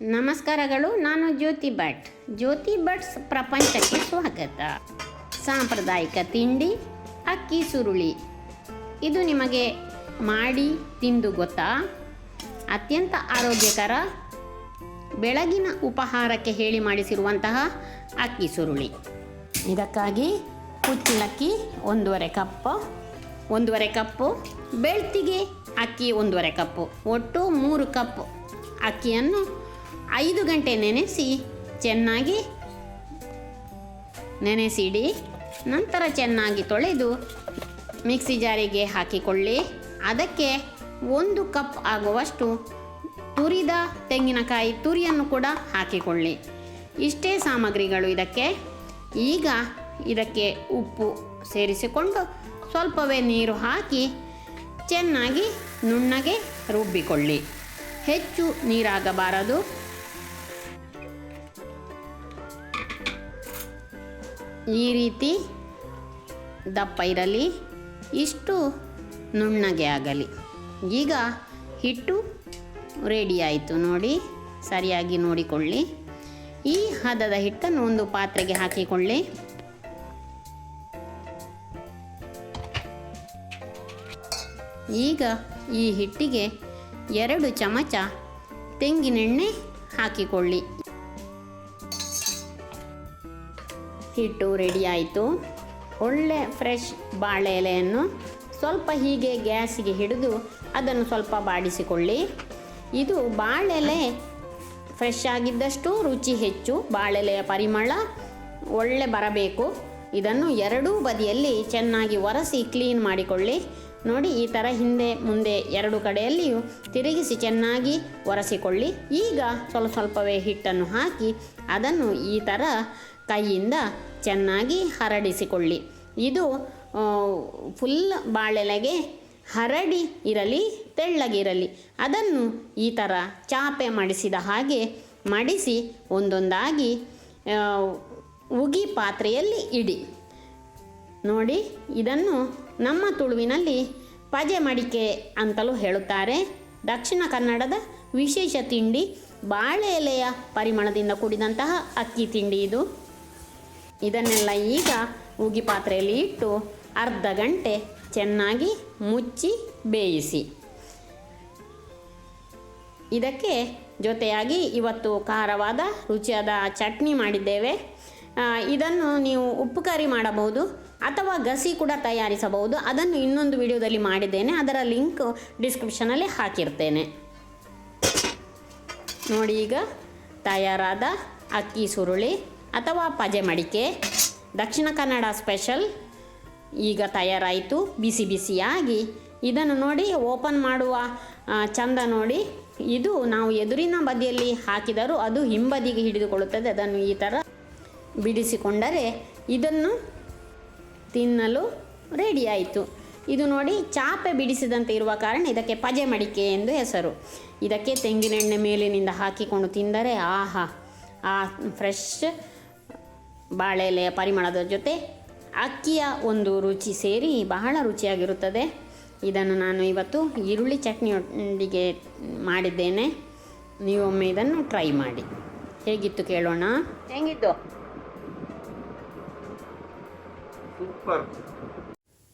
ನಮಸ್ಕಾರಗಳು, ನಾನು ಜ್ಯೋತಿ ಭಟ್. ಜ್ಯೋತಿ ಭಟ್ಸ್ ಪ್ರಪಂಚಕ್ಕೆ ಸ್ವಾಗತ. ಸಾಂಪ್ರದಾಯಿಕ ತಿಂಡಿ, ಅಕ್ಕಿ ಸುರುಳಿ. ಇದು ನಿಮಗೆ ಮಾಡಿ ತಿಂದು ಗೊತ್ತಾ? ಅತ್ಯಂತ ಆರೋಗ್ಯಕರ, ಬೆಳಗಿನ ಉಪಹಾರಕ್ಕೆ ಹೇಳಿ ಮಾಡಿಸಿರುವಂತಹ ಅಕ್ಕಿ ಸುರುಳಿ. ಇದಕ್ಕಾಗಿ ಕುಚ್ಚಲಕ್ಕಿ ಒಂದೂವರೆ ಕಪ್ಪು ಒಂದೂವರೆ ಕಪ್ಪು, ಬೆಳ್ತಿಗೆ ಅಕ್ಕಿ ಒಂದೂವರೆ ಕಪ್ಪು, ಒಟ್ಟು ಮೂರು ಕಪ್ ಅಕ್ಕಿಯನ್ನು ಐದು ಗಂಟೆ ನೆನೆಸಿ, ಚೆನ್ನಾಗಿ ನೆನೆಸಿಡಿ. ನಂತರ ಚೆನ್ನಾಗಿ ತೊಳೆದು ಮಿಕ್ಸಿ ಜಾರಿಗೆ ಹಾಕಿಕೊಳ್ಳಿ. ಅದಕ್ಕೆ ಒಂದು ಕಪ್ ಆಗುವಷ್ಟು ತುರಿದ ತೆಂಗಿನಕಾಯಿ ತುರಿಯನ್ನು ಕೂಡ ಹಾಕಿಕೊಳ್ಳಿ. ಇಷ್ಟೇ ಸಾಮಗ್ರಿಗಳು ಇದಕ್ಕೆ. ಈಗ ಇದಕ್ಕೆ ಉಪ್ಪು ಸೇರಿಸಿಕೊಂಡು ಸ್ವಲ್ಪವೇ ನೀರು ಹಾಕಿ ಚೆನ್ನಾಗಿ ನುಣ್ಣಗೆ ರುಬ್ಬಿಕೊಳ್ಳಿ. ಹೆಚ್ಚು ನೀರಾಗಬಾರದು. ಈ ರೀತಿ ದಪ್ಪ ಇರಲಿ, ಇಷ್ಟು ನುಣ್ಣಗೆ ಆಗಲಿ. ಈಗ ಹಿಟ್ಟು ರೆಡಿ ಆಯಿತು ನೋಡಿ, ಸರಿಯಾಗಿ ನೋಡಿಕೊಳ್ಳಿ. ಈ ಹದದ ಹಿಟ್ಟನ್ನು ಒಂದು ಪಾತ್ರೆಗೆ ಹಾಕಿಕೊಳ್ಳಿ. ಈಗ ಈ ಹಿಟ್ಟಿಗೆ ಎರಡು ಚಮಚ ತೆಂಗಿನೆಣ್ಣೆ ಹಾಕಿಕೊಳ್ಳಿ. ಹಿಟ್ಟು ರೆಡಿ ಆಯಿತು. ಒಳ್ಳೆ ಫ್ರೆಶ್ ಬಾಳೆ ಎಲೆಯನ್ನು ಸ್ವಲ್ಪ ಹೀಗೆ ಗ್ಯಾಸಿಗೆ ಹಿಡಿದು ಅದನ್ನು ಸ್ವಲ್ಪ ಬಾಡಿಸಿಕೊಳ್ಳಿ. ಇದು ಬಾಳೆಲೆ ಫ್ರೆಶ್ ಆಗಿದ್ದಷ್ಟು ರುಚಿ ಹೆಚ್ಚು. ಬಾಳೆಲೆಯ ಪರಿಮಳ ಒಳ್ಳೆ ಬರಬೇಕು. ಇದನ್ನು ಎರಡೂ ಬದಿಯಲ್ಲಿ ಚೆನ್ನಾಗಿ ಒರೆಸಿ ಕ್ಲೀನ್ ಮಾಡಿಕೊಳ್ಳಿ. ನೋಡಿ, ಈ ಥರ ಹಿಂದೆ ಮುಂದೆ ಎರಡು ಕಡೆಯಲ್ಲಿಯೂ ತಿರುಗಿಸಿ ಚೆನ್ನಾಗಿ ಒರೆಸಿಕೊಳ್ಳಿ. ಈಗ ಸ್ವಲ್ಪ ಸ್ವಲ್ಪವೇ ಹಿಟ್ಟನ್ನು ಹಾಕಿ ಅದನ್ನು ಈ ಥರ ಕೈಯಿಂದ ಚೆನ್ನಾಗಿ ಹರಡಿಸಿಕೊಳ್ಳಿ. ಇದು ಫುಲ್ ಬಾಳೆಲೆಗೆ ಹರಡಿ ಇರಲಿ ತೆಳ್ಳಗಿರಲಿ ಅದನ್ನು ಈ ಥರ ಚಾಪೆ ಮಡಿಸಿದ ಹಾಗೆ ಮಡಿಸಿ ಒಂದೊಂದಾಗಿ ಉಗಿ ಪಾತ್ರೆಯಲ್ಲಿ ಇಡಿ. ನೋಡಿ, ಇದನ್ನು ನಮ್ಮ ತುಳುವಿನಲ್ಲಿ ಪಜೆ ಮಡಿಕೆ ಅಂತಲೂ ಹೇಳುತ್ತಾರೆ. ದಕ್ಷಿಣ ಕನ್ನಡದ ವಿಶೇಷ ತಿಂಡಿ ಬಾಳೆ ಎಲೆಯ ಪರಿಮಳದಿಂದ ಕೂಡಿದಂತಹ ಅಕ್ಕಿ ತಿಂಡಿ ಇದು. ಇದನ್ನೆಲ್ಲ ಈಗ ಉಗಿ ಪಾತ್ರೆಯಲ್ಲಿ ಇಟ್ಟು ಅರ್ಧ ಗಂಟೆ ಚೆನ್ನಾಗಿ ಮುಚ್ಚಿ ಬೇಯಿಸಿ. ಇದಕ್ಕೆ ಜೊತೆಯಾಗಿ ಇವತ್ತು ಖಾರವಾದ, ರುಚಿಯಾದ ಚಟ್ನಿ ಮಾಡಿದ್ದೇವೆ. ಇದನ್ನು ನೀವು ಉಪ್ಪು ಕರಿ ಮಾಡಬಹುದು ಅಥವಾ ಗಸಿ ಕೂಡ ತಯಾರಿಸಬಹುದು. ಅದನ್ನು ಇನ್ನೊಂದು ವಿಡಿಯೋದಲ್ಲಿ ಮಾಡಿದ್ದೇನೆ. ಅದರ ಲಿಂಕ್ ಡಿಸ್ಕ್ರಿಪ್ಷನಲ್ಲಿ ಹಾಕಿರ್ತೇನೆ. ನೋಡಿ ಈಗ ತಯಾರಾದ ಅಕ್ಕಿ ಸುರುಳಿ. ಅಥವಾ ಪಜೆ ಮಡಿಕೆ, ದಕ್ಷಿಣ ಕನ್ನಡ ಸ್ಪೆಷಲ್, ಈಗ ತಯಾರಾಯಿತು, ಬಿಸಿ ಬಿಸಿಯಾಗಿ. ಇದನ್ನು ನೋಡಿ, ಓಪನ್ ಮಾಡುವ ಚಂದ ನೋಡಿ. ಇದು ನಾವು ಎದುರಿನ ಬದಿಯಲ್ಲಿ ಹಾಕಿದರೂ ಅದು ಹಿಂಬದಿಗೆ ಹಿಡಿದುಕೊಳ್ಳುತ್ತದೆ. ಅದನ್ನು ಈ ಥರ ಬಿಡಿಸಿಕೊಂಡರೆ ಇದನ್ನು ತಿನ್ನಲು ರೆಡಿಯಾಯಿತು ಇದು ನೋಡಿ, ಚಾಪೆ ಬಿಡಿಸಿದಂತೆ ಇರುವ ಕಾರಣ ಇದಕ್ಕೆ ಪಜೆ ಮಡಿಕೆ ಎಂದು ಹೆಸರು. ಇದಕ್ಕೆ ತೆಂಗಿನೆಣ್ಣೆ ಮೇಲಿನಿಂದ ಹಾಕಿಕೊಂಡು ತಿಂದರೆ, ಆಹಾ, ಆ ಫ್ರೆಶ್ ಬಾಳೆ ಎಲೆಯ ಪರಿಮಳದ ಜೊತೆ ಅಕ್ಕಿಯ ಒಂದು ರುಚಿ ಸೇರಿ ಬಹಳ ರುಚಿಯಾಗಿರುತ್ತದೆ. ಇದನ್ನು ನಾನು ಇವತ್ತು ಈರುಳ್ಳಿ ಚಟ್ನಿಯೊಂದಿಗೆ ಮಾಡಿದ್ದೇನೆ. ನೀವೊಮ್ಮೆ ಇದನ್ನು ಟ್ರೈ ಮಾಡಿ. ಹೇಗಿತ್ತು ಕೇಳೋಣ? ಹೇಗಿತ್ತು? ಸೂಪರ್.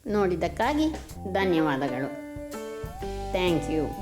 ನೋಡಿದ್ದಕ್ಕಾಗಿ ಧನ್ಯವಾದಗಳು. Thank you.